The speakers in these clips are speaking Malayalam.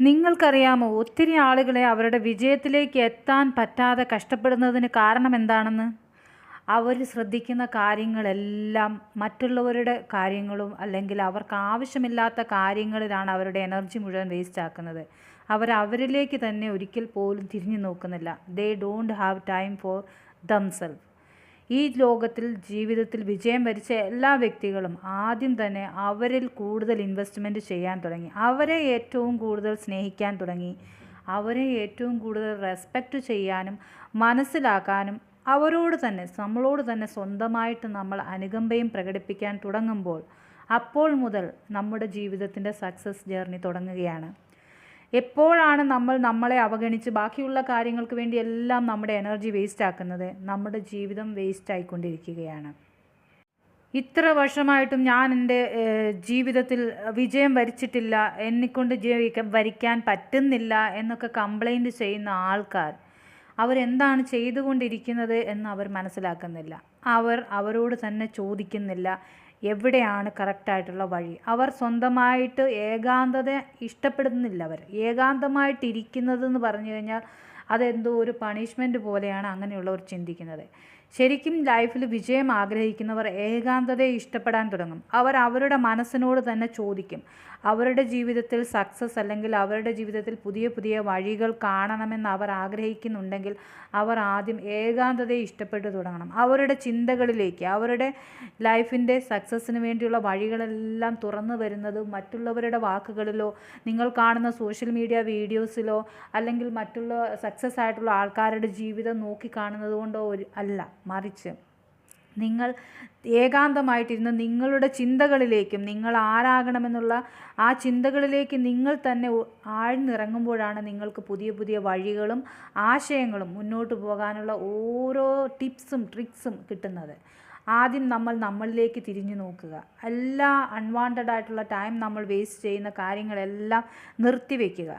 നിങ്ങൾക്കറിയാമോ ഒത്തിരി ആളുകളെ അവരുടെ വിജയത്തിലേക്ക് എത്താൻ പറ്റാതെ കഷ്ടപ്പെടുന്നതിന് കാരണം എന്താണെന്ന്? അവർ ശ്രദ്ധിക്കുന്ന കാര്യങ്ങളെല്ലാം മറ്റുള്ളവരുടെ കാര്യങ്ങളും അല്ലെങ്കിൽ അവർക്ക് ആവശ്യമില്ലാത്ത കാര്യങ്ങളിലാണ് അവരുടെ എനർജി മുഴുവൻ വേസ്റ്റ് ആക്കുന്നത്. അവർ അവരിലേക്ക് തന്നെ ഒരിക്കൽ പോലും തിരിഞ്ഞു നോക്കുന്നില്ല. They don't have time for themselves ഈ ലോകത്തിൽ ജീവിതത്തിൽ വിജയം വരിച്ച എല്ലാ വ്യക്തികളും ആദ്യം തന്നെ അവരിൽ കൂടുതൽ ഇൻവെസ്റ്റ്മെന്റ് ചെയ്യാൻ തുടങ്ങി. അവരെ ഏറ്റവും കൂടുതൽ സ്നേഹിക്കാൻ തുടങ്ങി. അവരെ ഏറ്റവും കൂടുതൽ റെസ്പെക്റ്റ് ചെയ്യാനും മനസ്സിലാക്കാനും അവരോട് തന്നെ നമ്മളോട് തന്നെ സ്വന്തമായിട്ട് നമ്മൾ അനുകമ്പയും പ്രകടിപ്പിക്കാൻ തുടങ്ങുമ്പോൾ അപ്പോൾ മുതൽ നമ്മുടെ ജീവിതത്തിന്റെ സക്സസ് ജേർണി തുടങ്ങുകയാണ്. എപ്പോഴാണ് നമ്മൾ നമ്മളെ അവഗണിച്ച് ബാക്കിയുള്ള കാര്യങ്ങൾക്ക് വേണ്ടി എല്ലാം നമ്മുടെ എനർജി വേസ്റ്റ് ആക്കുന്നത്? നമ്മുടെ ജീവിതം വേസ്റ്റ് ആയിക്കൊണ്ടിരിക്കുകയാണ്. ഇത്ര വർഷമായിട്ടും ഞാൻ എന്റെ ജീവിതത്തിൽ വിജയം വരിച്ചിട്ടില്ല എന്നെക്കൊണ്ട് ജീവിക്കാൻ വരിക്കാൻ പറ്റുന്നില്ല എന്നൊക്കെ കംപ്ലൈന്റ് ചെയ്യുന്ന ആൾക്കാർ അവരെന്താണ് ചെയ്തുകൊണ്ടിരിക്കുന്നത് എന്ന് അവർ മനസ്സിലാക്കുന്നില്ല. അവർ അവരോട് തന്നെ ചോദിക്കുന്നില്ല. എവിടെയാണ് കറക്റ്റായിട്ടുള്ള വഴി? അവർ സ്വന്തമായിട്ട് ഏകാന്തത ഇഷ്ടപ്പെടുന്നില്ല അവർ. ഏകാന്തമായിട്ടിരിക്കുന്നതെന്ന് പറഞ്ഞു കഴിഞ്ഞാൽ അതെന്തോ ഒരു പണിഷ്മെന്റ് പോലെയാണ് അങ്ങനെയുള്ളവർ ചിന്തിക്കുന്നത്. ശരിക്കും ലൈഫിൽ വിജയം ആഗ്രഹിക്കുന്നവർ ഏകാന്തതയെ ഇഷ്ടപ്പെടാൻ തുടങ്ങും. അവർ അവരുടെ മനസ്സിനോട് തന്നെ ചോദിക്കും. അവരുടെ ജീവിതത്തിൽ സക്സസ് അല്ലെങ്കിൽ അവരുടെ ജീവിതത്തിൽ പുതിയ പുതിയ വഴികൾ കാണണമെന്ന് അവർ ആഗ്രഹിക്കുന്നുണ്ടെങ്കിൽ അവർ ആദ്യം ഏകാന്തതയെ ഇഷ്ടപ്പെട്ടു തുടങ്ങണം. അവരുടെ ചിന്തകളിലേക്ക് അവരുടെ ലൈഫിന്റെ സക്സസ്സിന് വേണ്ടിയുള്ള വഴികളെല്ലാം തുറന്നു വരുന്നത് മറ്റുള്ളവരുടെ വാക്കുകളിലോ നിങ്ങൾ കാണുന്ന സോഷ്യൽ മീഡിയ വീഡിയോസിലോ അല്ലെങ്കിൽ മറ്റുള്ള സക്സസ് ആയിട്ടുള്ള ആൾക്കാരുടെ ജീവിതം നോക്കി കാണുന്നത് കൊണ്ടോ അല്ല മറിച്ച്. നിങ്ങൾ ഏകാന്തമായിട്ടിരുന്ന് നിങ്ങളുടെ ചിന്തകളിലേക്കും നിങ്ങൾ ആരാകണമെന്നുള്ള ആ ചിന്തകളിലേക്ക് നിങ്ങൾ തന്നെ ആഴ്ന്നിറങ്ങുമ്പോഴാണ് നിങ്ങൾക്ക് പുതിയ പുതിയ വഴികളും ആശയങ്ങളും മുന്നോട്ട് പോകാനുള്ള ഓരോ ടിപ്സും ട്രിക്സും കിട്ടുന്നത്. ആദ്യം നമ്മൾ നമ്മളിലേക്ക് തിരിഞ്ഞു നോക്കുക. എല്ലാ അൺവാണ്ടഡ് ആയിട്ടുള്ള ടൈം നമ്മൾ വേസ്റ്റ് ചെയ്യുന്ന കാര്യങ്ങളെല്ലാം നിർത്തിവെക്കുക.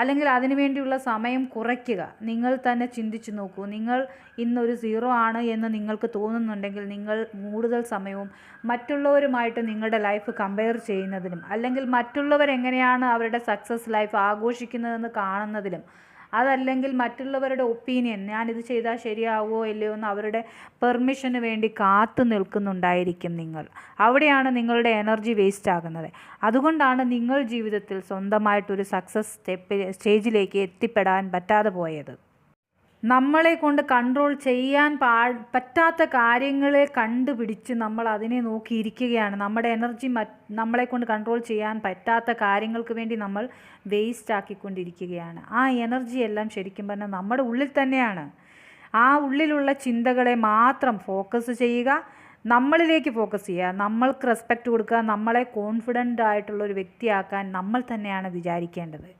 അല്ലെങ്കിൽ അതിനു വേണ്ടിയുള്ള സമയം കുറയ്ക്കുക. നിങ്ങൾ തന്നെ ചിന്തിച്ചു നോക്കൂ. നിങ്ങൾ ഇന്നൊരു സീറോ ആണ് എന്ന് നിങ്ങൾക്ക് തോന്നുന്നുണ്ടെങ്കിൽ നിങ്ങൾ കൂടുതൽ സമയവും മറ്റുള്ളവരുമായിട്ട് നിങ്ങളുടെ ലൈഫ് കമ്പയർ ചെയ്യുന്നതിനും അല്ലെങ്കിൽ മറ്റുള്ളവരെങ്ങനെയാണ് അവരുടെ സക്സസ് ലൈഫ് ആഘോഷിക്കുന്നതെന്ന് കാണുന്നതിലും അതല്ലെങ്കിൽ മറ്റുള്ളവരുടെ ഒപ്പീനിയൻ ഞാനിത് ചെയ്താൽ ശരിയാവുമോ ഇല്ലയോ എന്ന് അവരുടെ പെർമിഷന് വേണ്ടി കാത്തു നിൽക്കുന്നുണ്ടായിരിക്കും നിങ്ങൾ. അവിടെയാണ് നിങ്ങളുടെ എനർജി വേസ്റ്റ് ആകുന്നത്. അതുകൊണ്ടാണ് നിങ്ങൾ ജീവിതത്തിൽ സ്വന്തമായിട്ടൊരു സക്സസ് സ്റ്റെപ്പ് സ്റ്റേജിലേക്ക് എത്തിപ്പെടാൻ പറ്റാതെ പോയത്. നമ്മളെ കൊണ്ട് കൺട്രോൾ ചെയ്യാൻ പാ പറ്റാത്ത കാര്യങ്ങളെ കണ്ടുപിടിച്ച് നമ്മൾ അതിനെ നോക്കിയിരിക്കുകയാണ്. നമ്മുടെ എനർജി നമ്മളെ കൊണ്ട് കൺട്രോൾ ചെയ്യാൻ പറ്റാത്ത കാര്യങ്ങൾക്ക് വേണ്ടി നമ്മൾ വേസ്റ്റ് ആക്കിക്കൊണ്ടിരിക്കുകയാണ്. ആ എനർജി എല്ലാം ശരിക്കും പറഞ്ഞാൽ നമ്മുടെ ഉള്ളിൽ തന്നെയാണ്. ആ ഉള്ളിലുള്ള ചിന്തകളെ മാത്രം ഫോക്കസ് ചെയ്യുക നമ്മളിലേക്ക് ഫോക്കസ് ചെയ്യുക നമ്മൾക്ക് റെസ്പെക്റ്റ് കൊടുക്കുക നമ്മളെ കോൺഫിഡന്റ് ആയിട്ടുള്ള ഒരു വ്യക്തിയാക്കാൻ നമ്മൾ തന്നെയാണ് വിചാരിക്കേണ്ടത്.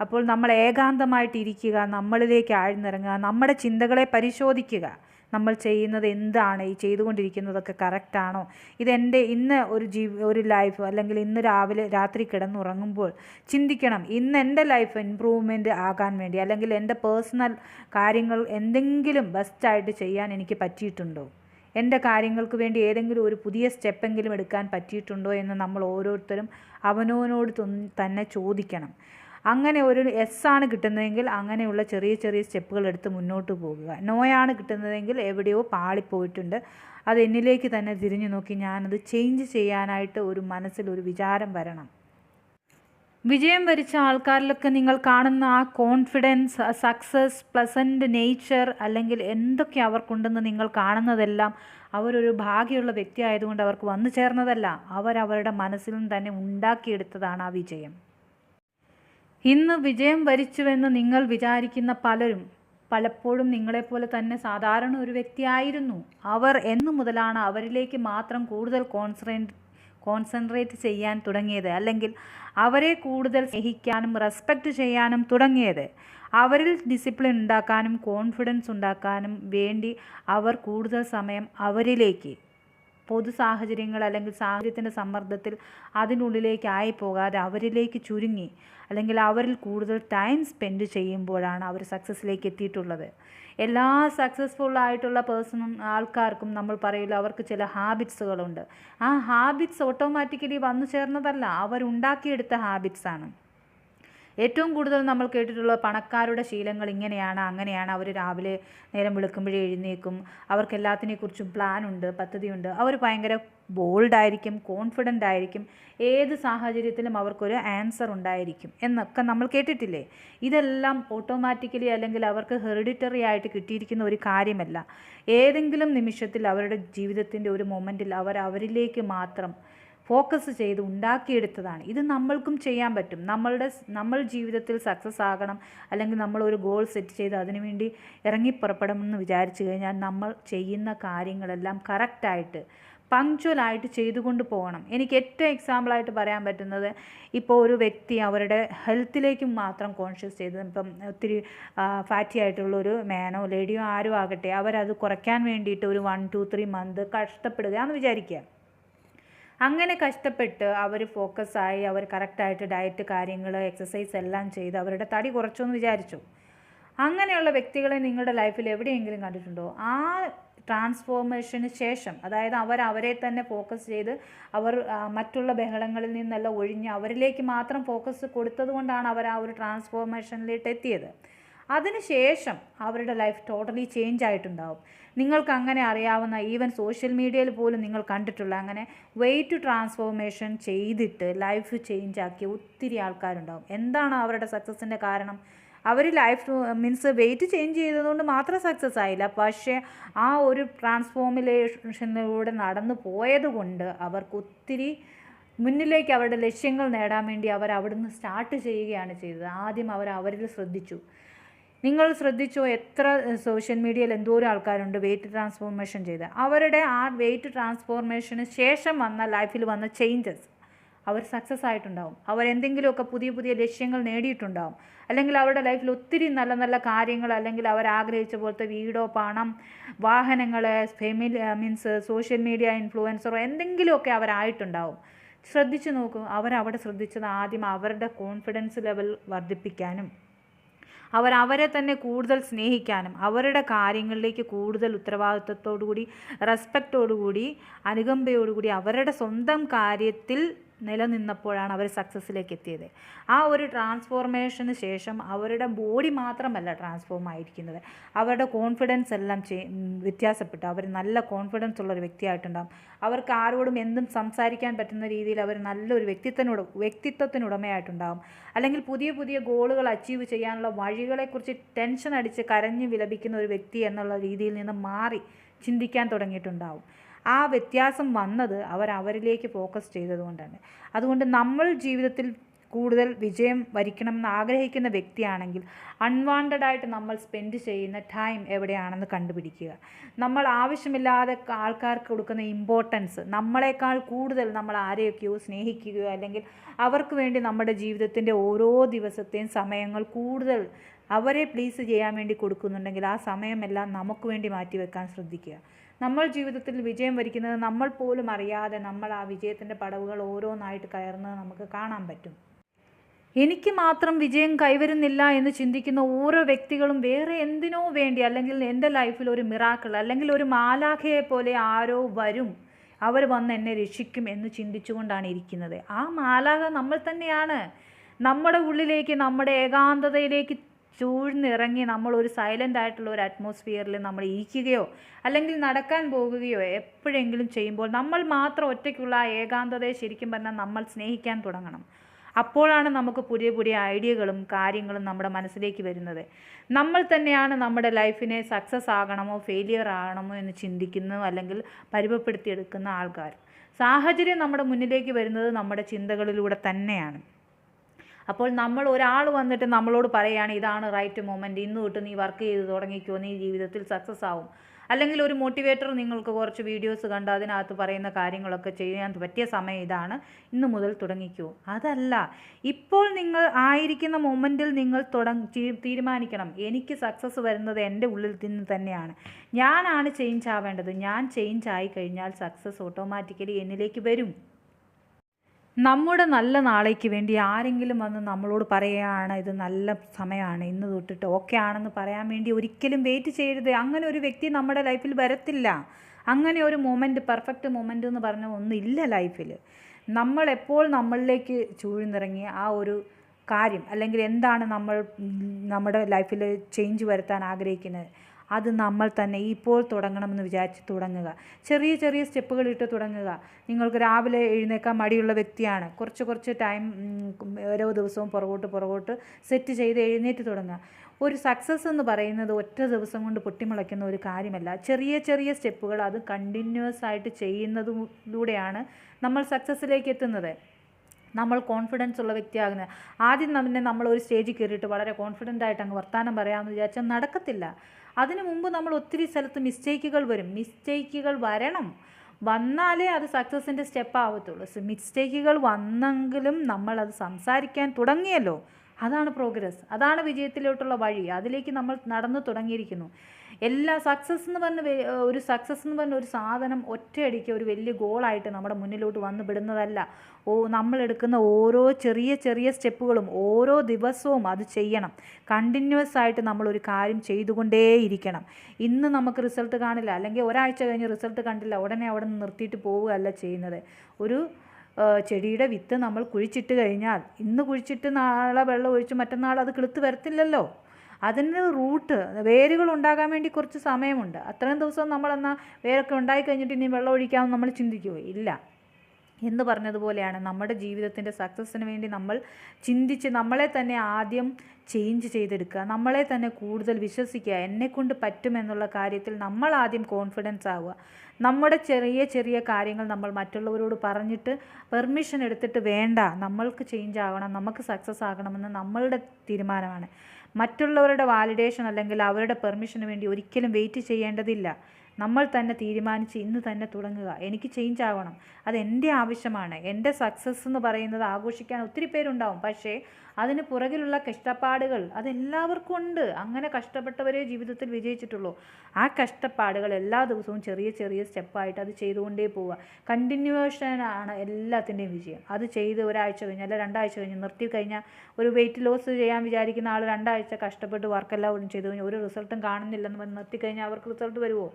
അപ്പോൾ നമ്മൾ ഏകാന്തമായിട്ടിരിക്കുക നമ്മളിലേക്ക് ആഴ്ന്നിറങ്ങുക നമ്മുടെ ചിന്തകളെ പരിശോധിക്കുക. നമ്മൾ ചെയ്യുന്നത് എന്താണ്? ഈ ചെയ്തുകൊണ്ടിരിക്കുന്നതൊക്കെ കറക്റ്റാണോ ഇതെന്റെ ഇന്ന് ഒരു ജീ ഒരു ലൈഫ് അല്ലെങ്കിൽ ഇന്ന് രാവിലെ രാത്രി കിടന്നുറങ്ങുമ്പോൾ ചിന്തിക്കണം. ഇന്ന് എന്റെ ലൈഫ് ഇമ്പ്രൂവ്മെന്റ് ആകാൻ വേണ്ടി അല്ലെങ്കിൽ എന്റെ പേഴ്സണൽ കാര്യങ്ങൾ എന്തെങ്കിലും ബെസ്റ്റായിട്ട് ചെയ്യാൻ എനിക്ക് പറ്റിയിട്ടുണ്ടോ? എന്റെ കാര്യങ്ങൾക്ക് വേണ്ടി ഏതെങ്കിലും ഒരു പുതിയ സ്റ്റെപ്പെങ്കിലും എടുക്കാൻ പറ്റിയിട്ടുണ്ടോ എന്ന് നമ്മൾ ഓരോരുത്തരും അവനോനോട് തന്നെ ചോദിക്കണം. അങ്ങനെ ഒരു എസ് ആണ് കിട്ടുന്നതെങ്കിൽ അങ്ങനെയുള്ള ചെറിയ ചെറിയ സ്റ്റെപ്പുകൾ എടുത്ത് മുന്നോട്ട് പോകുക. നോയാണ് കിട്ടുന്നതെങ്കിൽ എവിടെയോ പാളിപ്പോയിട്ടുണ്ട്. അത് എന്നിലേക്ക് തന്നെ തിരിഞ്ഞു നോക്കി ഞാനത് ചേഞ്ച് ചെയ്യാനായിട്ട് ഒരു മനസ്സിൽ ഒരു വിചാരം വരണം. വിജയം വരിച്ച ആൾക്കാരിലൊക്കെ നിങ്ങൾ കാണുന്ന ആ കോൺഫിഡൻസ് സക്സസ് പ്ലസന്റ് നേച്ചർ അല്ലെങ്കിൽ എന്തൊക്കെ അവർക്കുണ്ടെന്ന് നിങ്ങൾ കാണുന്നതെല്ലാം അവരൊരു ഭാഗ്യമുള്ള വ്യക്തി ആയതുകൊണ്ട് അവർക്ക് വന്നു ചേർന്നതല്ല. അവരവരുടെ മനസ്സിലും തന്നെ ഉണ്ടാക്കിയെടുത്തതാണ് ആ വിജയം. ഇന്ന് വിജയം വരിച്ചുവെന്ന് നിങ്ങൾ വിചാരിക്കുന്ന പലരും പലപ്പോഴും നിങ്ങളെപ്പോലെ തന്നെ സാധാരണ ഒരു വ്യക്തിയായിരുന്നു. അവർ എന്നു മുതലാണ് അവരിലേക്ക് മാത്രം കൂടുതൽ കോൺസെൻട്രേറ്റ് കോൺസെൻട്രേറ്റ് ചെയ്യാൻ തുടങ്ങിയത്. അല്ലെങ്കിൽ അവരെ കൂടുതൽ സ്നേഹിക്കാനും റെസ്പെക്റ്റ് ചെയ്യാനും തുടങ്ങിയത്. അവരിൽ ഡിസിപ്ലിൻ ഉണ്ടാക്കാനും കോൺഫിഡൻസ് ഉണ്ടാക്കാനും വേണ്ടി അവർ കൂടുതൽ സമയം അവരിലേക്ക് പൊതു സാഹചര്യങ്ങൾ അല്ലെങ്കിൽ സാഹചര്യത്തിന്റെ സമ്മർദ്ദത്തിൽ അതിനുള്ളിലേക്ക് ആയി പോകാതെ അവരിലേക്ക് ചുരുങ്ങി അല്ലെങ്കിൽ അവരിൽ കൂടുതൽ ടൈം സ്പെൻഡ് ചെയ്യുമ്പോഴാണ് അവർ സക്സസ്സിലേക്ക് എത്തിയിട്ടുള്ളത്. എല്ലാ സക്സസ്ഫുൾ ആയിട്ടുള്ള പേഴ്സണും ആൾക്കാർക്കും നമ്മൾ പറയില്ല അവർക്ക് ചില ഹാബിറ്റ്സുകളുണ്ട്. ആ ഹാബിറ്റ്സ് ഓട്ടോമാറ്റിക്കലി വന്നു ചേർന്നതല്ല അവരുണ്ടാക്കിയെടുത്ത ഹാബിറ്റ്സാണ്. ഏറ്റവും കൂടുതൽ നമ്മൾ കേട്ടിട്ടുള്ള പണക്കാരുടെ ശീലങ്ങൾ ഇങ്ങനെയാണ് അങ്ങനെയാണ്. അവർ രാവിലെ നേരം വെളുക്കുമ്പോഴേ എഴുന്നേക്കും. അവർക്ക് എല്ലാത്തിനെക്കുറിച്ചും പ്ലാനുണ്ട് പദ്ധതിയുണ്ട്. അവർ ഭയങ്കര ബോൾഡായിരിക്കും കോൺഫിഡന്റ് ആയിരിക്കും. ഏത് സാഹചര്യത്തിലും അവർക്കൊരു ആൻസർ ഉണ്ടായിരിക്കും എന്നൊക്കെ നമ്മൾ കേട്ടിട്ടില്ലേ? ഇതെല്ലാം ഓട്ടോമാറ്റിക്കലി അല്ലെങ്കിൽ അവർക്ക് ഹെറിഡിറ്ററി ആയിട്ട് കിട്ടിയിരിക്കുന്ന ഒരു കാര്യമല്ല. ഏതെങ്കിലും നിമിഷത്തിൽ അവരുടെ ജീവിതത്തിന്റെ ഒരു മൊമെന്റിൽ അവർ അവരിലേക്ക് മാത്രം ഫോക്കസ് ചെയ്ത് ഉണ്ടാക്കിയെടുത്തതാണ്. ഇത് നമ്മൾക്കും ചെയ്യാൻ പറ്റും. നമ്മളുടെ നമ്മൾ ജീവിതത്തിൽ സക്സസ് ആകണം അല്ലെങ്കിൽ നമ്മൾ ഒരു ഗോൾ സെറ്റ് ചെയ്ത് അതിനുവേണ്ടി ഇറങ്ങിപ്പുറപ്പെടണമെന്ന് വിചാരിച്ചു കഴിഞ്ഞാൽ നമ്മൾ ചെയ്യുന്ന കാര്യങ്ങളെല്ലാം കറക്റ്റായിട്ട് പങ്ക്ച്വലായിട്ട് ചെയ്തുകൊണ്ട് പോകണം. എനിക്ക് ഏറ്റവും എക്സാമ്പിളായിട്ട് പറയാൻ പറ്റുന്നത് ഇപ്പോൾ ഒരു വ്യക്തി അവരുടെ ഹെൽത്തിലേക്കും മാത്രം കോൺഷ്യസ് ചെയ്ത് ഇപ്പം ഒത്തിരി ഫാറ്റി ആയിട്ടുള്ള ഒരു മാനോ ലേഡിയോ ആരും ആകട്ടെ അവരത് കുറയ്ക്കാൻ വേണ്ടിയിട്ട് ഒരു വൺ ടു ത്രീ മന്ത് കഷ്ടപ്പെടുകയാണെന്ന് വിചാരിക്കുക. അങ്ങനെ കഷ്ടപ്പെട്ട് അവർ ഫോക്കസായി അവർ കറക്റ്റായിട്ട് ഡയറ്റ് കാര്യങ്ങൾ എക്സസൈസ് എല്ലാം ചെയ്ത് അവരുടെ തടി കുറച്ചു എന്ന് വിചാരിച്ചു. അങ്ങനെയുള്ള വ്യക്തികളെ നിങ്ങളുടെ ലൈഫിൽ എവിടെയെങ്കിലും കണ്ടിട്ടുണ്ടോ? ആ ട്രാൻസ്ഫോർമേഷന് ശേഷം അതായത് അവർ അവരെ തന്നെ ഫോക്കസ് ചെയ്ത് അവർ മറ്റുള്ള ബഹളങ്ങളിൽ നിന്നെല്ലാം ഒഴിഞ്ഞ് അവരിലേക്ക് മാത്രം ഫോക്കസ് കൊടുത്തത് കൊണ്ടാണ് അവർ ആ ഒരു ട്രാൻസ്ഫോർമേഷനിലേക്ക് എത്തിയത്. അതിനുശേഷം അവരുടെ ലൈഫ് ടോട്ടലി ചേഞ്ച് ആയിട്ടുണ്ടാവും. നിങ്ങൾക്ക് അങ്ങനെ അറിയാവുന്ന ഈവൻ സോഷ്യൽ മീഡിയയിൽ പോലും നിങ്ങൾ കണ്ടിട്ടുള്ള അങ്ങനെ വെയിറ്റ് ട്രാൻസ്ഫോർമേഷൻ ചെയ്തിട്ട് ലൈഫ് ചേഞ്ച് ആക്കിയ ഒത്തിരി ആൾക്കാരുണ്ടാവും. എന്താണ് അവരുടെ സക്സസിന്റെ കാരണം? അവർ ലൈഫ് മീൻസ് വെയിറ്റ് ചേഞ്ച് ചെയ്തതുകൊണ്ട് മാത്രം സക്സസ് ആയില്ല. പക്ഷേ ആ ഒരു ട്രാൻസ്ഫോമിലേഷനിലൂടെ നടന്നു പോയതുകൊണ്ട് അവർക്ക് ഒത്തിരി മുന്നിലേക്ക് അവരുടെ ലക്ഷ്യങ്ങൾ നേടാൻ വേണ്ടി അവർ അവിടുന്ന് സ്റ്റാർട്ട് ചെയ്യുകയാണ് ചെയ്തത്. ആദ്യം അവർ അവരിൽ ശ്രദ്ധിച്ചു. നിങ്ങൾ ശ്രദ്ധിച്ചോ എത്ര സോഷ്യൽ മീഡിയയിൽ എന്തോരം ആൾക്കാരുണ്ട് വെയിറ്റ് ട്രാൻസ്ഫോർമേഷൻ ചെയ്ത്. അവരുടെ ആ വെയിറ്റ് ട്രാൻസ്ഫോർമേഷന് ശേഷം വന്ന ലൈഫിൽ വന്ന ചേഞ്ചസ് അവർ സക്സസ് ആയിട്ടുണ്ടാവും. അവർ എന്തെങ്കിലുമൊക്കെ പുതിയ പുതിയ ലക്ഷ്യങ്ങൾ നേടിയിട്ടുണ്ടാവും. അല്ലെങ്കിൽ അവരുടെ ലൈഫിൽ ഒത്തിരി നല്ല നല്ല കാര്യങ്ങൾ അല്ലെങ്കിൽ അവർ ആഗ്രഹിച്ച പോലത്തെ വീടോ പണം വാഹനങ്ങൾ ഫെമിലി മീൻസ് സോഷ്യൽ മീഡിയ ഇൻഫ്ലുവൻസറോ എന്തെങ്കിലുമൊക്കെ അവരായിട്ടുണ്ടാവും. ശ്രദ്ധിച്ചു നോക്കൂ അവരവിടെ ശ്രദ്ധിച്ചത് ആദ്യം അവരുടെ കോൺഫിഡൻസ് ലെവൽ വർദ്ധിപ്പിക്കാനും അവർ അവരെ തന്നെ കൂടുതൽ സ്നേഹിക്കാനും അവരുടെ കാര്യങ്ങളിലേക്ക് കൂടുതൽ ഉത്തരവാദിത്വത്തോടുകൂടി റെസ്പെക്റ്റോടുകൂടി അനുകമ്പയോടുകൂടി അവരുടെ സ്വന്തം കാര്യത്തിൽ നിലനിന്നപ്പോഴാണ് അവർ സക്സസ്സിലേക്ക് എത്തിയത് ആ ഒരു ട്രാൻസ്ഫോർമേഷന് ശേഷം അവരുടെ ബോഡി മാത്രമല്ല ട്രാൻസ്ഫോം ആയിരിക്കുന്നത്. അവരുടെ കോൺഫിഡൻസ് എല്ലാം വ്യത്യാസപ്പെട്ടു. അവർ നല്ല കോൺഫിഡൻസ് ഉള്ള ഒരു വ്യക്തിയായിട്ടുണ്ടാകും അവർക്ക് ആരോടും എന്തും സംസാരിക്കാൻ പറ്റുന്ന രീതിയിൽ അവർ നല്ലൊരു വ്യക്തിത്വനോട് വ്യക്തിത്വത്തിനുടമയായിട്ടുണ്ടാകും അല്ലെങ്കിൽ പുതിയ പുതിയ ഗോളുകൾ അച്ചീവ് ചെയ്യാനുള്ള വഴികളെക്കുറിച്ച് ടെൻഷൻ അടിച്ച് കരഞ്ഞ് വിലപിക്കുന്ന ഒരു വ്യക്തി എന്നുള്ള രീതിയിൽ നിന്ന് മാറി ചിന്തിക്കാൻ തുടങ്ങിയിട്ടുണ്ടാവും. ആ വ്യത്യാസം വന്നത് അവർ അവരിലേക്ക് ഫോക്കസ് ചെയ്തതുകൊണ്ടാണ് അതുകൊണ്ട് നമ്മൾ ജീവിതത്തിൽ കൂടുതൽ വിജയം വരിക്കണമെന്ന് ആഗ്രഹിക്കുന്ന വ്യക്തിയാണെങ്കിൽ അൺവാണ്ടഡ് ആയിട്ട് നമ്മൾ സ്പെൻഡ് ചെയ്യുന്ന ടൈം എവിടെയാണെന്ന് കണ്ടുപിടിക്കുക. നമ്മൾ ആവശ്യമില്ലാതെ ആൾക്കാർക്ക് കൊടുക്കുന്ന ഇമ്പോർട്ടൻസ് നമ്മളെക്കാൾ കൂടുതൽ നമ്മൾ ആരെയൊക്കെയോ സ്നേഹിക്കുകയോ അല്ലെങ്കിൽ അവർക്ക് വേണ്ടി നമ്മുടെ ജീവിതത്തിന്റെ ഓരോ ദിവസത്തെയും സമയങ്ങൾ കൂടുതൽ അവരെ പ്ലീസ് ചെയ്യാൻ വേണ്ടി കൊടുക്കുന്നുണ്ടെങ്കിൽ ആ സമയമെല്ലാം നമുക്ക് വേണ്ടി മാറ്റിവെക്കാൻ ശ്രദ്ധിക്കുക. നമ്മൾ ജീവിതത്തിൽ വിജയം വരിക്കുന്നത് നമ്മൾ പോലും അറിയാതെ നമ്മൾ ആ വിജയത്തിന്റെ പടവുകൾ ഓരോന്നായിട്ട് കയറുന്നത് നമുക്ക് കാണാൻ പറ്റും. എനിക്ക് മാത്രം വിജയം കൈവരുന്നില്ല എന്ന് ചിന്തിക്കുന്ന ഓരോ വ്യക്തികളും വേറെ എന്തിനോ വേണ്ടി അല്ലെങ്കിൽ എന്റെ ലൈഫിൽ ഒരു മിറാക്കിൾ അല്ലെങ്കിൽ ഒരു മാലാഖയെ പോലെ ആരോ വരും. അവർ വന്ന് എന്നെ രക്ഷിക്കും എന്ന് ചിന്തിച്ചുകൊണ്ടാണ് ഇരിക്കുന്നത്. ആ മാലാഖ നമ്മൾ തന്നെയാണ്. നമ്മുടെ ഉള്ളിലേക്ക് നമ്മുടെ ഏകാന്തതയിലേക്ക് ചൂഴ്ന്നിറങ്ങി ഒരു സൈലന്റ് ആയിട്ടുള്ള ഒരു അറ്റ്മോസ്ഫിയറിൽ നമ്മൾ ഇരിക്കുകയോ അല്ലെങ്കിൽ നടക്കാൻ പോകുകയോ എപ്പോഴെങ്കിലും ചെയ്യുമ്പോൾ നമ്മൾ മാത്രം ഒറ്റയ്ക്കുള്ള ആ ഏകാന്തതയെ ശരിക്കും പറഞ്ഞാൽ നമ്മൾ സ്നേഹിക്കാൻ തുടങ്ങണം. അപ്പോഴാണ് നമുക്ക് പുതിയ പുതിയ ഐഡിയകളും കാര്യങ്ങളും നമ്മുടെ മനസ്സിലേക്ക് വരുന്നത്. നമ്മൾ തന്നെയാണ് നമ്മുടെ ലൈഫിനെ സക്സസ് ആകണമോ ഫെയിലിയർ ആകണമോ എന്ന് ചിന്തിക്കുന്നു അല്ലെങ്കിൽ പരിമപ്പെടുത്തിയെടുക്കുന്ന ആൾക്കാർ. സാഹചര്യം നമ്മുടെ മുന്നിലേക്ക് വരുന്നത് നമ്മുടെ ചിന്തകളിലൂടെ തന്നെയാണ്. അപ്പോൾ നമ്മൾ ഒരാൾ വന്നിട്ട് നമ്മളോട് പറയുകയാണ് ഇതാണ് റൈറ്റ് മൊമെന്റ് ഇന്ന് തൊട്ട് നീ വർക്ക് ചെയ്ത് തുടങ്ങിക്കോ. നീ ജീവിതത്തിൽ സക്സസ് ആവും. അല്ലെങ്കിൽ ഒരു മോട്ടിവേറ്റർ നിങ്ങൾക്ക് കുറച്ച് വീഡിയോസ് കണ്ട് അതിനകത്ത് പറയുന്ന കാര്യങ്ങളൊക്കെ ചെയ്യാൻ പറ്റിയ സമയം ഇതാണ്. ഇന്ന് മുതൽ തുടങ്ങിക്കോ. അതല്ല ഇപ്പോൾ നിങ്ങൾ ആയിരിക്കുന്ന മൊമെന്റിൽ നിങ്ങൾ തുടങ്ങി തീരുമാനിക്കണം. എനിക്ക് സക്സസ് വരുന്നത് എന്റെ ഉള്ളിൽ നിന്ന് തന്നെയാണ്. ഞാനാണ് ചേഞ്ച് ആവേണ്ടത്. ഞാൻ ചേഞ്ച് ആയി കഴിഞ്ഞാൽ സക്സസ് ഓട്ടോമാറ്റിക്കലി എന്നിലേക്ക് വരും. നമ്മുടെ നല്ല നാളേക്ക് വേണ്ടി ആരെങ്കിലും വന്ന് നമ്മളോട് പറയുകയാണ് ഇത് നല്ല സമയമാണ് ഇന്ന് തൊട്ടിട്ട് ഓക്കെ ആണെന്ന് പറയാൻ വേണ്ടി ഒരിക്കലും വെയിറ്റ് ചെയ്യരുത്. അങ്ങനെ ഒരു വ്യക്തി നമ്മുടെ ലൈഫിൽ വരത്തില്ല. അങ്ങനെ ഒരു മൊമെന്റ് പെർഫെക്റ്റ് മൊമെന്റ് എന്ന് പറഞ്ഞ ഒന്നും ഇല്ല ലൈഫിൽ നമ്മളെപ്പോൾ നമ്മളിലേക്ക് ചൂഴ്ന്നിറങ്ങി ആ ഒരു കാര്യം അല്ലെങ്കിൽ എന്താണ് നമ്മൾ നമ്മുടെ ലൈഫിൽ ചേഞ്ച് വരുത്താൻ ആഗ്രഹിക്കുന്നത്? അത് നമ്മൾ തന്നെ ഇപ്പോൾ തുടങ്ങണമെന്ന് വിചാരിച്ച് തുടങ്ങുക. ചെറിയ ചെറിയ സ്റ്റെപ്പുകൾ ഇട്ട് തുടങ്ങുക. നിങ്ങൾക്ക് രാവിലെ എഴുന്നേക്കാൻ മടിയുള്ള വ്യക്തിയാണ്. കുറച്ച് കുറച്ച് ടൈം ഓരോ ദിവസവും പുറകോട്ട് പുറകോട്ട് സെറ്റ് ചെയ്ത് എഴുന്നേറ്റ് തുടങ്ങുക. ഒരു സക്സസ് എന്ന് പറയുന്നത് ഒറ്റ ദിവസം കൊണ്ട് പൊട്ടിമുളയ്ക്കുന്ന ഒരു കാര്യമല്ല. ചെറിയ ചെറിയ സ്റ്റെപ്പുകൾ അത് കണ്ടിന്യൂസ് ആയിട്ട് ചെയ്യുന്നതിലൂടെയാണ് നമ്മൾ സക്സസ്സിലേക്ക് എത്തുന്നത്. നമ്മൾ കോൺഫിഡൻസ് ഉള്ള വ്യക്തിയാകുന്നത്. ആദ്യം തന്നെ നമ്മൾ ഒരു സ്റ്റേജിൽ കയറിയിട്ട് വളരെ കോൺഫിഡന്റ് ആയിട്ട് അങ്ങ് വർത്തമാനം പറയാമെന്ന് വിചാരിച്ചാൽ നടക്കത്തില്ല. അതിനു മുമ്പ് നമ്മൾ ഒത്തിരി സ്ഥലത്ത് മിസ്റ്റേക്കുകൾ വരും. മിസ്റ്റേക്കുകൾ വരണം. വന്നാലേ അത് സക്സസിന്റെ സ്റ്റെപ്പ് ആവത്തുള്ളൂ. മിസ്റ്റേക്കുകൾ വന്നെങ്കിലും നമ്മളത് സംസാരിക്കാൻ തുടങ്ങിയല്ലോ. അതാണ് പ്രോഗ്രസ് അതാണ് വിജയത്തിലോട്ടുള്ള വഴി. അതിലേക്ക് നമ്മൾ നടന്നു തുടങ്ങിയിരിക്കുന്നു. എല്ലാ സക്സസ് എന്ന് പറഞ്ഞ ഒരു സക്സസ് എന്ന് പറഞ്ഞ ഒരു സാധനം ഒറ്റയടിക്ക് ഒരു വലിയ ഗോളായിട്ട് നമ്മുടെ മുന്നിലോട്ട് വന്ന് വിടുന്നതല്ല. ഓ നമ്മളെടുക്കുന്ന ഓരോ ചെറിയ ചെറിയ സ്റ്റെപ്പുകളും ഓരോ ദിവസവും അത് ചെയ്യണം. കണ്ടിന്യൂസ് ആയിട്ട് നമ്മളൊരു കാര്യം ചെയ്തുകൊണ്ടേയിരിക്കണം. ഇന്ന് നമുക്ക് റിസൾട്ട് കാണില്ല. അല്ലെങ്കിൽ ഒരാഴ്ച കഴിഞ്ഞ് റിസൾട്ട് കണ്ടില്ല. ഉടനെ അവിടെ നിന്ന് നിർത്തിയിട്ട് പോവുകയല്ല ചെയ്യുന്നത്. ഒരു ചെടിയുടെ വിത്ത് നമ്മൾ കുഴിച്ചിട്ട് കഴിഞ്ഞാൽ ഇന്ന് കുഴിച്ചിട്ട് നാളെ വെള്ളം ഒഴിച്ച് മറ്റന്നാൾ അത് കിളുത്ത് വരത്തില്ലല്ലോ. അതിന് റൂട്ട് വേരുകൾ ഉണ്ടാകാൻ വേണ്ടി കുറച്ച് സമയമുണ്ട്. അത്രയും ദിവസം നമ്മളെന്നാൽ വേരൊക്കെ ഉണ്ടായി കഴിഞ്ഞിട്ട് ഇനി വെള്ളം ഒഴിക്കാമെന്ന് നമ്മൾ ചിന്തിക്കുമോ ഇല്ല. എന്ന് പറഞ്ഞതുപോലെയാണ് നമ്മുടെ ജീവിതത്തിന്റെ സക്സസ്സിന് വേണ്ടി നമ്മൾ ചിന്തിച്ച് നമ്മളെ തന്നെ ആദ്യം ചേഞ്ച് ചെയ്തെടുക്കുക. നമ്മളെ തന്നെ കൂടുതൽ വിശ്വസിക്കുക. എന്നെക്കൊണ്ട് പറ്റുമെന്നുള്ള കാര്യത്തിൽ നമ്മൾ ആദ്യം കോൺഫിഡൻസ് ആവുക. നമ്മുടെ ചെറിയ ചെറിയ കാര്യങ്ങൾ നമ്മൾ മറ്റുള്ളവരോട് പറഞ്ഞിട്ട് പെർമിഷൻ എടുത്തിട്ട് വേണ്ട. നമ്മൾക്ക് ചേഞ്ച് ആകണം നമുക്ക് സക്സസ് ആകണമെന്ന് നമ്മളുടെ തീരുമാനമാണ്. മറ്റുള്ളവരുടെ വാലിഡേഷൻ അല്ലെങ്കിൽ അവരുടെ പെർമിഷന് വേണ്ടി ഒരിക്കലും വെയിറ്റ് ചെയ്യേണ്ടതില്ല. നമ്മൾ തന്നെ തീരുമാനിച്ച് ഇന്ന് തന്നെ തുടങ്ങുക. എനിക്ക് ചേഞ്ച് ആവണം. അത് എന്റെ ആവശ്യമാണ്. എന്റെ സക്സസ് എന്ന് പറയുന്നത് ആഘോഷിക്കാൻ ഒത്തിരി പേരുണ്ടാവും. പക്ഷേ അതിന് പുറകിലുള്ള കഷ്ടപ്പാടുകൾ അതെല്ലാവർക്കും ഉണ്ട്. അങ്ങനെ കഷ്ടപ്പെട്ടവരെ ജീവിതത്തിൽ വിജയിച്ചിട്ടുള്ളൂ. ആ കഷ്ടപ്പാടുകൾ എല്ലാ ദിവസവും ചെറിയ ചെറിയ സ്റ്റെപ്പായിട്ട് അത് ചെയ്തുകൊണ്ടേ പോവുക. കണ്ടിന്യൂവേഷനാണ് എല്ലാത്തിന്റെയും വിജയം. അത് ചെയ്ത് ഒരാഴ്ച കഴിഞ്ഞ് അല്ല രണ്ടാഴ്ച കഴിഞ്ഞ് നിർത്തി കഴിഞ്ഞാൽ ഒരു വെയിറ്റ് ലോസ് ചെയ്യാൻ വിചാരിക്കുന്ന ആൾ രണ്ടാഴ്ച കഷ്ടപ്പെട്ട് വർക്കെല്ലാം ചെയ്ത് കഴിഞ്ഞാൽ ഒരു റിസൾട്ടും കാണുന്നില്ലെന്ന് പറഞ്ഞ് നിർത്തി കഴിഞ്ഞാൽ അവർക്ക് റിസൾട്ട് വരുമോ?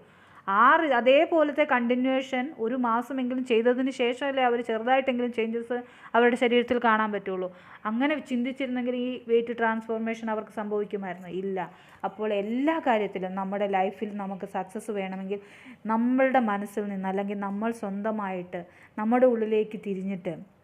ആ റി- അതേപോലത്തെ കണ്ടിന്യൂവേഷൻ ഒരു മാസമെങ്കിലും ചെയ്തതിന് ശേഷമല്ലേ അവർ ചെറുതായിട്ടെങ്കിലും ചേഞ്ചസ് അവരുടെ ശരീരത്തിൽ കാണാൻ പറ്റുള്ളൂ. അങ്ങനെ ചിന്തിച്ചിരുന്നെങ്കിൽ ഈ വെയിറ്റ് ട്രാൻസ്ഫോർമേഷൻ അവർക്ക് സംഭവിക്കുമായിരുന്നു. ഇല്ല. അപ്പോൾ എല്ലാ കാര്യത്തിലും നമ്മുടെ ലൈഫിൽ നമുക്ക് സക്സസ് വേണമെങ്കിൽ നമ്മളുടെ മനസ്സിൽ നിന്ന് അല്ലെങ്കിൽ നമ്മൾ സ്വന്തമായിട്ട് നമ്മുടെ ഉള്ളിലേക്ക് തിരിഞ്ഞിട്ട്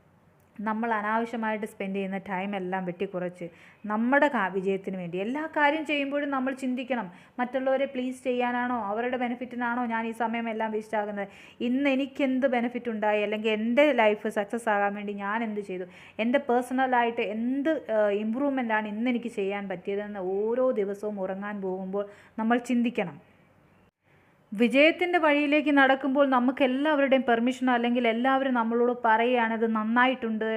നമ്മൾ അനാവശ്യമായിട്ട് സ്പെൻഡ് ചെയ്യുന്ന ടൈം എല്ലാം വെട്ടിക്കുറച്ച് നമ്മുടെ വിജയത്തിന് വേണ്ടി എല്ലാ കാര്യം ചെയ്യുമ്പോഴും നമ്മൾ ചിന്തിക്കണം. മറ്റുള്ളവരെ പ്ലീസ് ചെയ്യാനാണോ? അവരുടെ ബെനിഫിറ്റിനാണോ ഞാൻ ഈ സമയം എല്ലാം വേസ്റ്റ് ആകുന്നത്? ഇന്ന് എനിക്ക് എന്ത് ബെനിഫിറ്റ് ഉണ്ടായി? അല്ലെങ്കിൽ എന്റെ ലൈഫ് സക്സസ് ആകാൻ വേണ്ടി ഞാൻ എന്ത് ചെയ്തു? എന്റെ പേഴ്സണലായിട്ട് എന്ത് ഇമ്പ്രൂവ്മെന്റാണ് ഇന്ന് എനിക്ക് ചെയ്യാൻ പറ്റിയതെന്ന് ഓരോ ദിവസവും ഉറങ്ങാൻ പോകുമ്പോൾ നമ്മൾ ചിന്തിക്കണം. വിജയത്തിന്റെ വഴിയിലേക്ക് നടക്കുമ്പോൾ നമുക്ക് എല്ലാവരുടെയും പെർമിഷൻ അല്ലെങ്കിൽ എല്ലാവരും നമ്മളോട് പറയുകയാണ് ഇത് നന്നായിട്ടുണ്ട്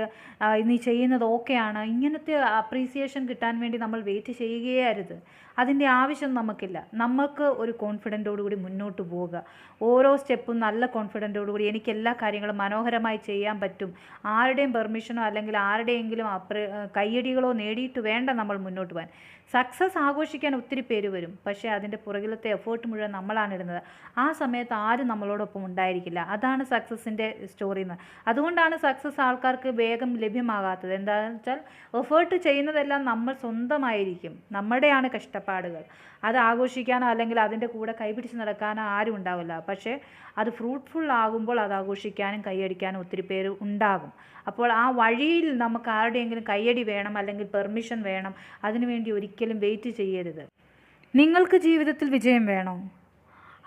നീ ചെയ്യുന്നത് ഓക്കെയാണ്. ഇങ്ങനത്തെ അപ്രീസിയേഷൻ കിട്ടാൻ വേണ്ടി നമ്മൾ വെയിറ്റ് ചെയ്യുകയേ അരുത് അതിന്റെ ആവശ്യം നമുക്കില്ല. നമുക്ക് ഒരു കോൺഫിഡന്റോടുകൂടി മുന്നോട്ട് പോവുക. ഓരോ സ്റ്റെപ്പും നല്ല കോൺഫിഡന്റോടുകൂടി എനിക്ക് എല്ലാ കാര്യങ്ങളും മനോഹരമായി ചെയ്യാൻ പറ്റും. ആരുടെയും പെർമിഷനോ അല്ലെങ്കിൽ ആരുടെയെങ്കിലും അപ്ര കയ്യടികളോ നേടിയിട്ട് വേണ്ട നമ്മൾ മുന്നോട്ട് പോകാൻ. സക്സസ് ആഘോഷിക്കാൻ ഒത്തിരി പേര് വരും. പക്ഷേ അതിന്റെ പുറകിലത്തെ എഫേർട്ട് മുഴുവൻ നമ്മളാണ് ഇടുന്നത്. ആ സമയത്ത് ആരും നമ്മളോടൊപ്പം ഉണ്ടായിരിക്കില്ല. അതാണ് സക്സസിന്റെ സ്റ്റോറി എന്ന്. അതുകൊണ്ടാണ് സക്സസ് ആൾക്കാർക്ക് വേഗം ലഭ്യമാകാത്തത്. എന്താണെന്ന് വെച്ചാൽ എഫേർട്ട് ചെയ്യുന്നതെല്ലാം നമ്മൾ സ്വന്തമായിരിക്കും. നമ്മുടെയാണ് കഷ്ടപ്പാടുകൾ. അത് ആഘോഷിക്കാനോ അല്ലെങ്കിൽ അതിന്റെ കൂടെ കൈപിടിച്ച് നടക്കാനോ ആരും ഉണ്ടാവില്ല. പക്ഷേ അത് ഫ്രൂട്ട്ഫുൾ ആകുമ്പോൾ അത് ആഘോഷിക്കാനും കൈയടിക്കാനും ഒത്തിരി പേര് ഉണ്ടാകും. അപ്പോൾ ആ വഴിയിൽ നമുക്ക് ആരുടെയെങ്കിലും കയ്യടി വേണം അല്ലെങ്കിൽ പെർമിഷൻ വേണം അതിനുവേണ്ടി ഒരിക്കലും വെയിറ്റ് ചെയ്യരുത്. നിങ്ങൾക്ക് ജീവിതത്തിൽ വിജയം വേണോ?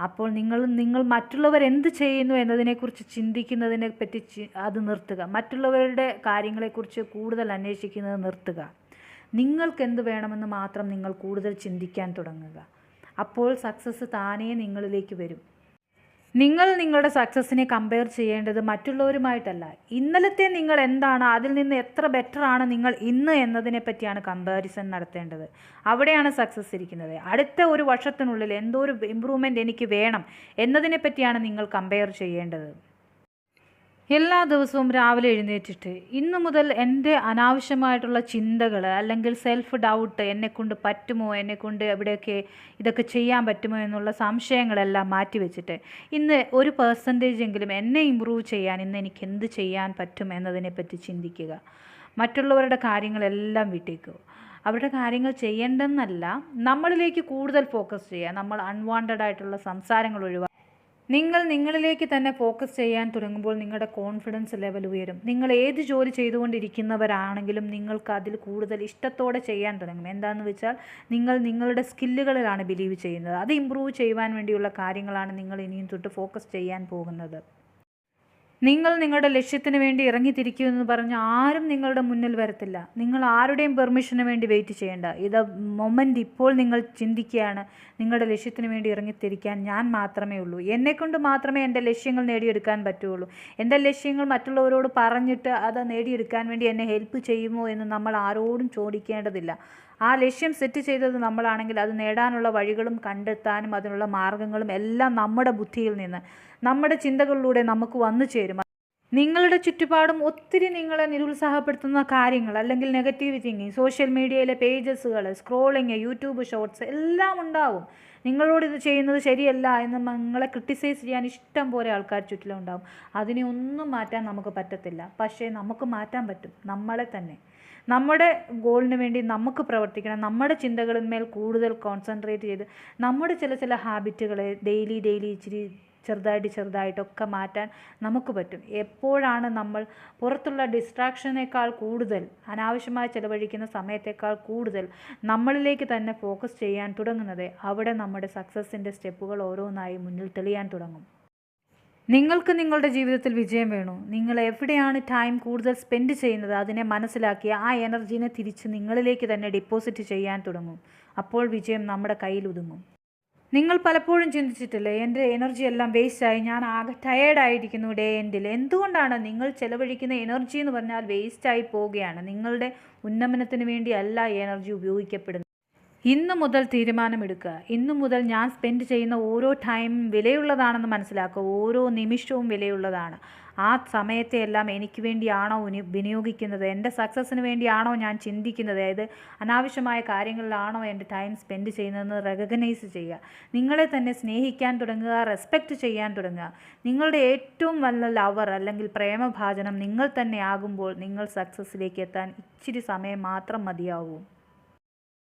അപ്പോൾ നിങ്ങൾ നിങ്ങൾ മറ്റുള്ളവർ എന്ത് ചെയ്യുന്നു എന്നതിനെക്കുറിച്ച് ചിന്തിക്കുന്നതിനെ പറ്റി അത് നിർത്തുക. മറ്റുള്ളവരുടെ കാര്യങ്ങളെക്കുറിച്ച് കൂടുതൽ അന്വേഷിക്കുന്നത് നിർത്തുക. നിങ്ങൾക്ക് എന്ത് വേണമെന്ന് മാത്രം നിങ്ങൾ കൂടുതൽ ചിന്തിക്കാൻ തുടങ്ങുക. അപ്പോൾ സക്സസ് താനേ നിങ്ങളിലേക്ക് വരും. നിങ്ങൾ നിങ്ങളുടെ സക്സസ്സിനെ കമ്പയർ ചെയ്യേണ്ടത് മറ്റുള്ളവരുമായിട്ടല്ല. ഇന്നലത്തെ നിങ്ങൾ എന്താണ്? അതിൽ നിന്ന് എത്ര ബെറ്റർ ആണ് നിങ്ങൾ ഇന്ന് എന്നതിനെ പറ്റിയാണ് കമ്പാരിസൺ നടത്തേണ്ടത്. അവിടെയാണ് സക്സസ് ഇരിക്കുന്നത്. അടുത്ത ഒരു വർഷത്തിനുള്ളിൽ എന്തോ ഒരു എനിക്ക് വേണം എന്നതിനെ പറ്റിയാണ് നിങ്ങൾ കമ്പയർ ചെയ്യേണ്ടത്. എല്ലാ ദിവസവും രാവിലെ എഴുന്നേറ്റിട്ട് ഇന്നു മുതൽ എന്റെ അനാവശ്യമായിട്ടുള്ള ചിന്തകൾ അല്ലെങ്കിൽ സെൽഫ് ഡൗട്ട് എന്നെക്കൊണ്ട് പറ്റുമോ എന്നെക്കൊണ്ട് എവിടെയൊക്കെ ഇതൊക്കെ ചെയ്യാൻ പറ്റുമോ എന്നുള്ള സംശയങ്ങളെല്ലാം മാറ്റി വെച്ചിട്ട് ഇന്ന് ഒരു പെർസെന്റേജ് എങ്കിലും എന്നെ ഇമ്പ്രൂവ് ചെയ്യാൻ ഇന്ന് എനിക്ക് എന്ത് ചെയ്യാൻ പറ്റും എന്നതിനെപ്പറ്റി ചിന്തിക്കുക. മറ്റുള്ളവരുടെ കാര്യങ്ങളെല്ലാം വിട്ടേക്കുക. അവരുടെ കാര്യങ്ങൾ ചെയ്യേണ്ടെന്നല്ല നമ്മളിലേക്ക് കൂടുതൽ ഫോക്കസ് ചെയ്യുക. നമ്മൾ അൺവാണ്ടഡ് ആയിട്ടുള്ള സംസാരങ്ങൾ ഒഴിവാക്കുക നിങ്ങൾ നിങ്ങളിലേക്ക് തന്നെ ഫോക്കസ് ചെയ്യാൻ തുടങ്ങുമ്പോൾ നിങ്ങളുടെ കോൺഫിഡൻസ് ലെവൽ ഉയരും. നിങ്ങൾ ഏത് ജോലി ചെയ്തുകൊണ്ടിരിക്കുന്നവരാണെങ്കിലും നിങ്ങൾക്ക് അതിൽ കൂടുതൽ ഇഷ്ടത്തോടെ ചെയ്യാൻ തുടങ്ങും. എന്താണെന്ന് വെച്ചാൽ നിങ്ങൾ നിങ്ങളുടെ സ്കില്ലുകളിലാണ് ബിലീവ് ചെയ്യുന്നത്. അത് ഇമ്പ്രൂവ് ചെയ്യുവാൻ വേണ്ടിയുള്ള കാര്യങ്ങളാണ് നിങ്ങൾ ഇനിയും തൊട്ട് ഫോക്കസ് ചെയ്യാൻ പോകുന്നത്. നിങ്ങൾ നിങ്ങളുടെ ലക്ഷ്യത്തിന് വേണ്ടി ഇറങ്ങിത്തിരിക്കുമെന്ന് പറഞ്ഞ് ആരും നിങ്ങളുടെ മുന്നിൽ വരത്തില്ല. നിങ്ങൾ ആരുടെയും പെർമിഷന് വേണ്ടി വെയിറ്റ് ചെയ്യേണ്ട. ഇത് മൊമെന്റ് ഇപ്പോൾ നിങ്ങൾ ചിന്തിക്കുകയാണ്. നിങ്ങളുടെ ലക്ഷ്യത്തിന് വേണ്ടി ഇറങ്ങിത്തിരിക്കാൻ ഞാൻ മാത്രമേ ഉള്ളൂ. എന്നെക്കൊണ്ട് മാത്രമേ എന്റെ ലക്ഷ്യങ്ങൾ നേടിയെടുക്കാൻ പറ്റുള്ളൂ എന്റെ ലക്ഷ്യങ്ങൾ മറ്റുള്ളവരോട് പറഞ്ഞിട്ട് അത് നേടിയെടുക്കാൻ വേണ്ടി എന്നെ ഹെൽപ്പ് ചെയ്യുമോ എന്ന് നമ്മൾ ആരോടും ചോദിക്കേണ്ടതില്ല. ആ ലക്ഷ്യം സെറ്റ് ചെയ്തത് നമ്മളാണെങ്കിൽ അത് നേടാനുള്ള വഴികളും കണ്ടെത്താനും അതിനുള്ള മാർഗങ്ങളും എല്ലാം നമ്മുടെ ബുദ്ധിയിൽ നിന്ന് നമ്മുടെ ചിന്തകളിലൂടെ നമുക്ക് വന്നു ചേരും. നിങ്ങളുടെ ചുറ്റുപാടും ഒത്തിരി നിങ്ങളെ നിരുത്സാഹപ്പെടുത്തുന്ന കാര്യങ്ങൾ അല്ലെങ്കിൽ നെഗറ്റീവ് തിങ്കിങ് സോഷ്യൽ മീഡിയയിലെ പേജസുകൾ സ്ക്രോളിങ് യൂട്യൂബ് ഷോർട്സ് എല്ലാം ഉണ്ടാവും. നിങ്ങളോട് ഇത് ചെയ്യുന്നത് ശരിയല്ല എന്ന് നിങ്ങളെ ക്രിട്ടിസൈസ് ചെയ്യാൻ ഇഷ്ടം പോലെ ആൾക്കാർ ചുറ്റിലുണ്ടാവും അതിനെ ഒന്നും മാറ്റാൻ നമുക്ക് പറ്റത്തില്ല. പക്ഷേ നമുക്ക് മാറ്റാൻ പറ്റും. നമ്മളെ തന്നെ. നമ്മുടെ ഗോളിന് വേണ്ടി നമുക്ക് പ്രവർത്തിക്കണം. നമ്മുടെ ചിന്തകളിന്മേൽ കൂടുതൽ കോൺസെൻട്രേറ്റ് ചെയ്ത് നമ്മുടെ ചില ചില ഹാബിറ്റുകളെ ഡെയിലി ഡെയിലി ഇച്ചിരി ചെറുതായിട്ട് ചെറുതായിട്ടൊക്കെ മാറ്റാൻ നമുക്ക് പറ്റും. എപ്പോഴാണ് നമ്മൾ പുറത്തുള്ള ഡിസ്ട്രാക്ഷനേക്കാൾ കൂടുതൽ അനാവശ്യമായി ചിലവഴിക്കുന്ന സമയത്തേക്കാൾ കൂടുതൽ നമ്മളിലേക്ക് തന്നെ ഫോക്കസ് ചെയ്യാൻ തുടങ്ങുന്നത് അവിടെ നമ്മുടെ സക്സസ്സിന്റെ സ്റ്റെപ്പുകൾ ഓരോന്നായി മുന്നിൽ തെളിയാൻ തുടങ്ങും. നിങ്ങൾക്ക് നിങ്ങളുടെ ജീവിതത്തിൽ വിജയം വേണോ. നിങ്ങൾ എവിടെയാണ് ടൈം കൂടുതൽ സ്പെൻഡ് ചെയ്യുന്നത് അതിനെ മനസ്സിലാക്കി ആ എനർജീനെ തിരിച്ച് നിങ്ങളിലേക്ക് തന്നെ ഡിപ്പോസിറ്റ് ചെയ്യാൻ തുടങ്ങും. അപ്പോൾ വിജയം നമ്മുടെ കയ്യിൽ ഒതുങ്ങും. നിങ്ങൾ പലപ്പോഴും ചിന്തിച്ചിട്ടില്ലേ എന്റെ എനർജി എല്ലാം വേസ്റ്റായി ഞാൻ ആകെ ടയേർഡായിരിക്കുന്നു ഡേ എൻഡിൽ എന്തുകൊണ്ടാണ് നിങ്ങൾ ചെലവഴിക്കുന്ന എനർജി എന്ന് പറഞ്ഞാൽ വേസ്റ്റായി പോവുകയാണ്. നിങ്ങളുടെ ഉന്നമനത്തിന് വേണ്ടിയല്ല എനർജി ഉപയോഗിക്കപ്പെടുന്നത്. ഇന്ന് മുതൽ തീരുമാനമെടുക്കുക. ഇന്നു മുതൽ ഞാൻ സ്പെൻഡ് ചെയ്യുന്ന ഓരോ ടൈം വിലയുള്ളതാണെന്ന് മനസ്സിലാക്കുക. ഓരോ നിമിഷവും വിലയുള്ളതാണ്. ആ സമയത്തെ എല്ലാം എനിക്ക് വേണ്ടിയാണോ വിനി വിനിയോഗിക്കുന്നത്? എന്റെ സക്സസ്സിന് വേണ്ടിയാണോ ഞാൻ ചിന്തിക്കുന്നത്? അതായത് അനാവശ്യമായ കാര്യങ്ങളിലാണോ എന്റെ ടൈം സ്പെൻഡ് ചെയ്യുന്നതെന്ന് റെക്കഗ്നൈസ് ചെയ്യുക. നിങ്ങളെ തന്നെ സ്നേഹിക്കാൻ തുടങ്ങുക റെസ്പെക്റ്റ് ചെയ്യാൻ തുടങ്ങുക. നിങ്ങളുടെ ഏറ്റവും നല്ല ലവർ അല്ലെങ്കിൽ പ്രേമഭാജനം നിങ്ങൾ തന്നെ ആകുമ്പോൾ നിങ്ങൾ സക്സസ്സിലേക്ക് എത്താൻ ഇച്ചിരി സമയം മാത്രം മതിയാവും.